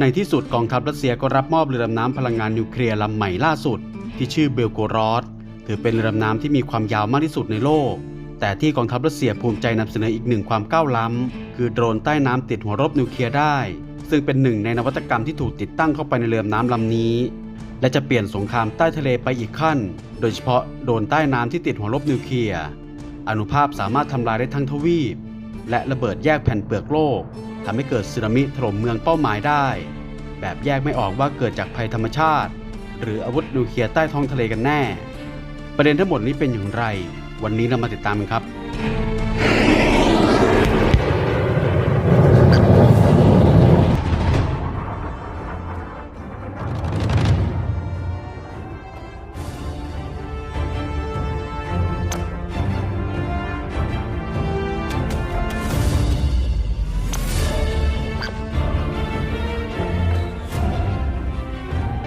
ในที่สุดกองทัพรัสเซียก็รับมอบเรือดำน้ำพลังงานนิวเคลียร์ลำใหม่ล่าสุด ที่ชื่อเบลโกรอดถือเป็นเรือดำน้ำที่มีความยาวมากที่สุดในโลก แต่ที่กองทัพรัสเซียภูมิใจนำเสนออีกหนึ่งความก้าวล้ำคือโดรนใต้น้ำติดหัวรบนิวเคลียร์ได้ ซึ่งเป็นหนึ่งในนวัตกรรมที่ถูกติดตั้งเข้าไปในเรือดำน้ำลำนี้ และจะเปลี่ยนสงครามใต้ทะเลไปอีกขั้น โดยเฉพาะโดรนใต้น้ำที่ติดหัวรบนิวเคลียร์อนุภาพสามารถทำลายได้ทั้งทวีป และระเบิดแยกแผ่นเปลือกโลก ทำให้เกิดสึนามิถล่มเมืองเป้าหมายได้ แบบแยกไม่ออกว่าเกิดจากภัยธรรมชาติ หรืออาวุธนิวเคลียร์ใต้ท้องทะเลกันแน่ ประเด็นทั้งหมดนี้เป็นอย่างไร วันนี้เรามาติดตามกันครับ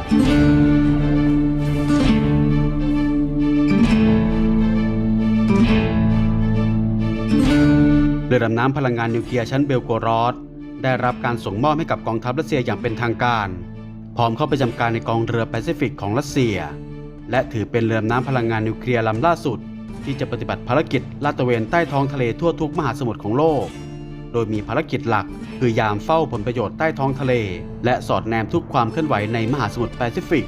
เรือดำน้ำพลังงานนิวเคลียร์ชั้นเบลโกรอดได้รับการส่งมอบให้กับกองทัพรัสเซียอย่างเป็นทางการ พร้อมเข้าไปจำการในกองเรือแปซิฟิกของรัสเซีย และถือเป็นเรือดำน้ำพลังงานนิวเคลียร์ลำล่าสุด ที่จะปฏิบัติภารกิจลาดตระเวนใต้ท้องทะเลทั่วทุกมหาสมุทรของโลก โดยมีภารกิจหลัก คือยามเฝ้าผลประโยชน์ใต้ท้องทะเล และสอดแนมทุกความเคลื่อนไหวในมหาสมุทรแปซิฟิก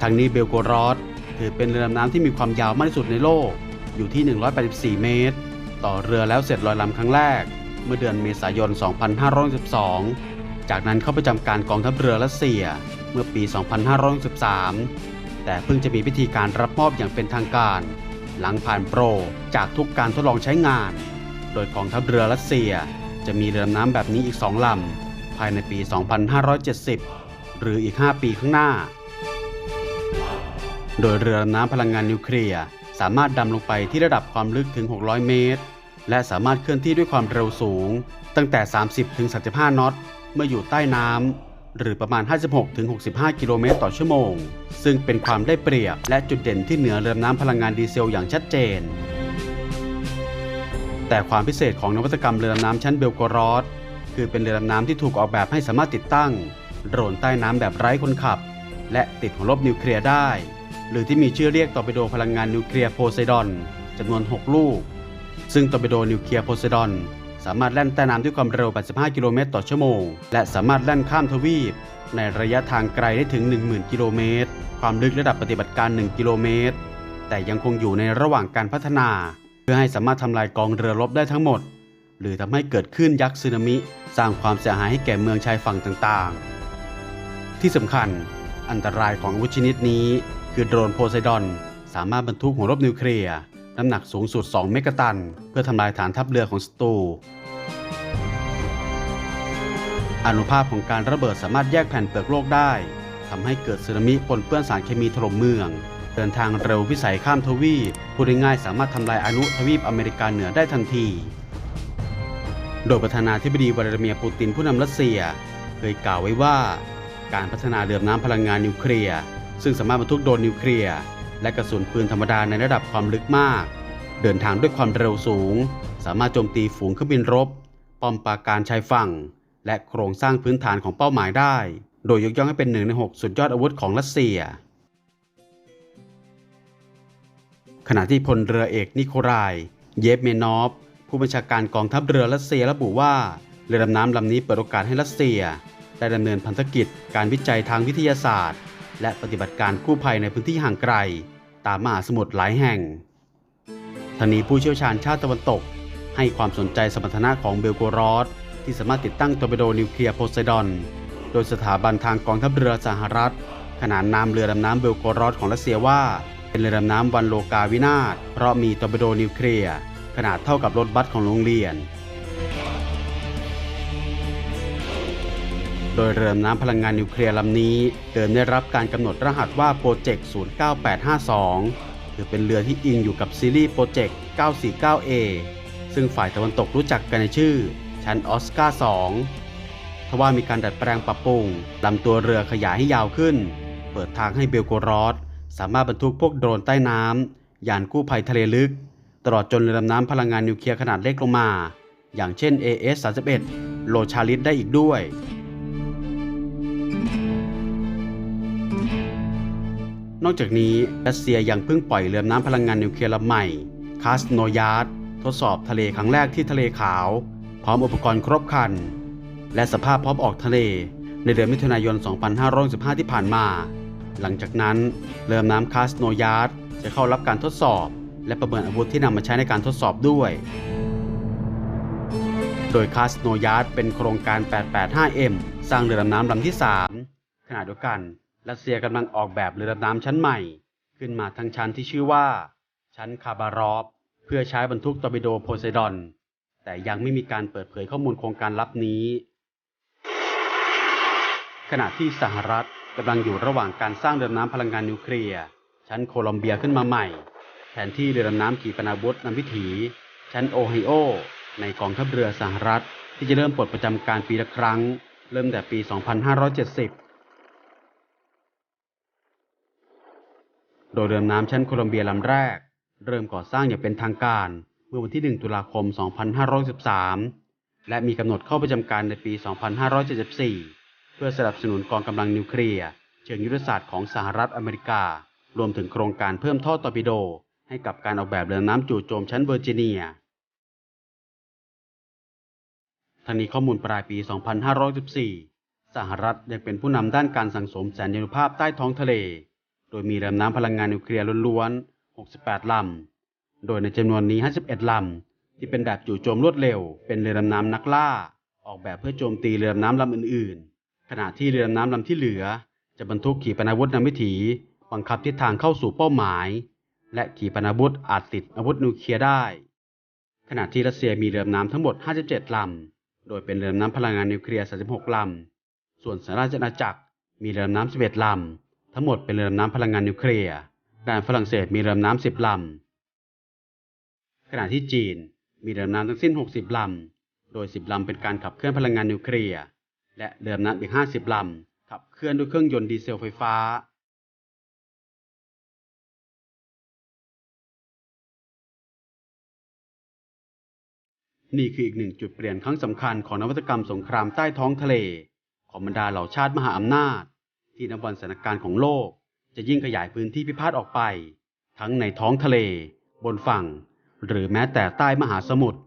ทางนี้เบลโกรอดถือเป็นเรือดำน้ำที่มีความยาวมากที่สุดในโลก อยู่ที่ 184 เมตร ต่อเรือแล้วเสร็จลอยลำครั้งแรก เมื่อเดือนเมษายน 2512 จากนั้นเข้าประจำการกองทัพเรือรัสเซียเมื่อปี 2513 แต่เพิ่งจะมีพิธีการรับมอบอย่างเป็นทางการ หลังผ่านโปรจากทุกการทดลองใช้งาน ดยกองทัพเรือรัสเซีย จะมีเรือดำน้ำแบบนี้อีก2ลำ ภายในปี 2570 หรืออีก 5 ปีข้างหน้า โดยเรือดำน้ำพลังงานนิวเคลียร์สามารถดำลงไปที่ระดับความลึกถึง 600 เมตร และสามารถเคลื่อนที่ด้วยความเร็วสูง ตั้งแต่ 30ถึง35 น็อต เมื่ออยู่ใต้น้ำหรือประมาณ 56ถึง65 กิโลเมตรต่อชั่วโมง ซึ่งเป็นความได้เปรียบและจุดเด่นที่เหนือเรือดำน้ำพลังงานดีเซลอย่างชัดเจน แต่ความพิเศษของนวัตกรรมเรือดำน้ำชั้นเบลกรอดคือเป็นเรือดำน้ำที่ถูกออกแบบให้สามารถติดตั้งโดรนใต้น้ำแบบไร้คนขับ และติดหัวรบนิวเคลียร์ได้ หรือที่มีชื่อเรียกตอร์ปิโดพลังงานนิวเคลียร์โพไซดอนจำนวน 6 ลูก ซึ่งตอร์ปิโดนิวเคลียร์โพไซดอนสามารถแล่นใต้น้ำด้วยความเร็ว 85 กิโลเมตรต่อชั่วโมง และสามารถแล่นข้ามทวีป ในระยะทางไกลได้ถึง 10,000 กิโลเมตร ความลึกระดับปฏิบัติการ 1 กิโลเมตร แต่ยังคงอยู่ในระหว่างการพัฒนา พื่อให้สามารถทำลายกองเรือรบได้ทั้งหมด หรือทำให้เกิดคลื่นยักษ์สึนามิ สร้างความเสียหายให้แก่เมืองชายฝั่งต่างๆ ที่สำคัญอันตรายของอาวุธชนิดนี้ คือโดรนโพไซดอน สามารถบรรทุกหัวรบนิวเคลียร์น้ำหนักสูงสุด 2 เมกะตัน เพื่อทำลายฐานทัพเรือของศัตรูอนุภาพของการระเบิดสามารถแยกแผ่นเปลือกโลกได้ทำให้เกิดสึนามิปนเปื้อนสารเคมีถล่มเมือง เดินทางเร็ววิสัยข้ามทวีปพูดง่ายๆสามารถทำลายอนุทวีปอเมริกาเหนือได้ทันที โดยประธานาธิบดีวลาดิเมียร์ปูตินผู้นำรัสเซีย เคยกล่าวไว้ว่า การพัฒนาเรือดน้ำพลังงานนิวเคลียร์ซึ่งสามารถบรรทุกโดรนนิวเคลียร์และกระสุนปืนธรรมดาในระดับความลึกมาก เดินทางด้วยความเร็วสูง สามารถโจมตีฝูงเครื่องบินรบป้อมปราการชายฝั่ง และโครงสร้างพื้นฐานของเป้าหมายได้ โดยยกย่องให้เป็นหนึ่งใน 6 สุดยอดอาวุธของรัสเซีย ขณะที่พลเรือเอกนิโคลาย เยฟเมนอฟ ผู้บัญชาการกองทัพเรือรัสเซียระบุว่า เรือดำน้ำลำนี้เปิดโอกาสให้รัสเซีย ได้ดำเนินพันธกิจ การวิจัยทางวิทยาศาสตร์ และปฏิบัติการกู้ภัยในพื้นที่ห่างไกล ตามมหาสมุทรหลายแห่งทางนี้ผู้เชี่ยวชาญชาติตะวันตก ให้ความสนใจสมรรถนะของเบลโกรอดที่สามารถติดตั้งตอร์ปิโดนิวเคลียร์โพไซดอน โดยสถาบันทางกองทัพเรือสหรัฐ ขนานนามเรือดำน้ำเบลโกรอดของรัสเซียว่า เป็นเรือดำน้ำวันโลกาวินาศเพราะมีตอร์ปิโดนิวเคลียร์ขนาดเท่ากับรถบัสของโรงเรียน โดยเรือดำน้ำพลังงานนิวเคลียร์ลำนี้เดิมได้รับการกำหนดรหัสว่าโปรเจกต์ 09852 ถือเป็นเรือที่อิงอยู่กับซีรีส์โปรเจกต์ 949A ซึ่งฝ่ายตะวันตกรู้จักกันในชื่อ ชั้นออสการ์ 2 ทว่ามีการดัดแปลงปรับปรุงลำตัวเรือขยายให้ยาวขึ้น เปิดทางให้เบลโกรอด สามารถบรรทุกพวกโดรนใต้น้ำยานกู้ภัยทะเลลึก ตลอดจนเรือดำน้ำพลังงานนิวเคลียร์ขนาดเล็กลงมา อย่างเช่น AS-31 โลชาลิสได้อีกด้วย นอกจากนี้รัสเซียยังเพิ่งปล่อยเรือดำน้ำพลังงานนิวเคลียร์ลำใหม่คาสโนยาร์ดทดสอบทะเลครั้งแรกที่ทะเลขาว พร้อมอุปกรณ์ครบครัน และสภาพพร้อมออกทะเล ในเดือนมิถุนายน 2515 ที่ผ่านมา หลังจากนั้นเรือน้ำคาสโนยาร์ดจะเข้ารับการทดสอบ และประเมินอาวุธที่นำมาใช้ในการทดสอบด้วย โดยคาสโนยาร์ดเป็นโครงการ 885M สร้างเรือดำน้ำลำที่ 3 ขณะเดียวกันรัสเซียกำลังออกแบบเรือดำน้ำชั้นใหม่ ขึ้นมาทั้งชั้นที่ชื่อว่า ชั้นคาบารอฟเพื่อใช้บรรทุกตอร์ปิโดโพไซดอน แต่ยังไม่มีการเปิดเผยข้อมูลโครงการลับนี้ ขณะที่สหรัฐ กำลังอยู่ระหว่างการสร้างเรือดำน้ำพลังงานนิวเคลียร์ชั้นโคลอมเบียขึ้นมาใหม่ แทนที่เรือดำน้ำขีปนาวุธนำวิถี ชั้นโอไฮโอ ในกองทัพเรือสหรัฐ ที่จะเริ่มปลดประจำการปีละครั้ง เริ่มแต่ปี 2570 โดยเรือดำน้ำชั้นโคลอมเบียลำแรก เริ่มก่อสร้างอย่างเป็นทางการ เมื่อวันที่ 1 ตุลาคม 2513 และมีกำหนดเข้าประจำการในปี 2574 เพื่อสนับสนุนกองกำลังนิวเคลียร์เชิงยุทธศาสตร์ของสหรัฐอเมริกา รวมถึงโครงการเพิ่มท่อตอร์ปิโด ให้กับการออกแบบเรือน้ำจู่โจมชั้นเวอร์จิเนียทั้งนี้ข้อมูลปลายปี 2514 สหรัฐยังเป็นผู้นำด้านการสั่งสมแสนยานุภาพใต้ท้องทะเล โดยมีเรือน้ำพลังงานนิวเคลียร์ล้วนๆ 68 ลำ โดยในจำนวนนี้ 51 ลำ ที่เป็นแบบจู่โจมรวดเร็ว เป็นเรือดำน้ำนักล่า ออกแบบเพื่อโจมตีเรือดำน้ำลำอื่นๆ ขณะที่เรือดำน้ำลำที่เหลือ จะบรรทุกขีปนาวุธนำวิถีบังคับทิศทางเข้าสู่เป้าหมาย และขีปนาวุธอาจติดอาวุธนิวเคลียร์ได้ ขณะที่รัสเซียมีเรือดำน้ำทั้งหมด 57 ลำ โดยเป็นเรือดำน้ำพลังงานนิวเคลียร์ 36 ลำ ส่วนสหราชอาณาจักรมีเรือดำน้ำ 11 ลำ ทั้งหมดเป็นเรือดำน้ำพลังงานนิวเคลียร์ด้านฝรั่งเศสมีเรือดำน้ำ 10 ลำ ขณะที่จีนมีเรือดำน้ำทั้งสิ้น 60 ลำ โดย 10 ลำเป็นการขับเคลื่อนพลังงานนิวเคลียร์ และเรือดำน้ำอีก 50 ลำ ขับเคลื่อนด้วยเครื่องยนต์ดีเซลไฟฟ้านี่คืออีกหนึ่งจุดเปลี่ยนครั้งสำคัญของนวัตกรรมสงครามใต้ท้องทะเล ของบรรดาเหล่าชาติมหาอำนาจ ที่นับวันสถานการณ์ของโลก จะยิ่งขยายพื้นที่พิพาทออกไป ทั้งในท้องทะเล บนฝั่ง หรือแม้แต่ใต้มหาสมุทร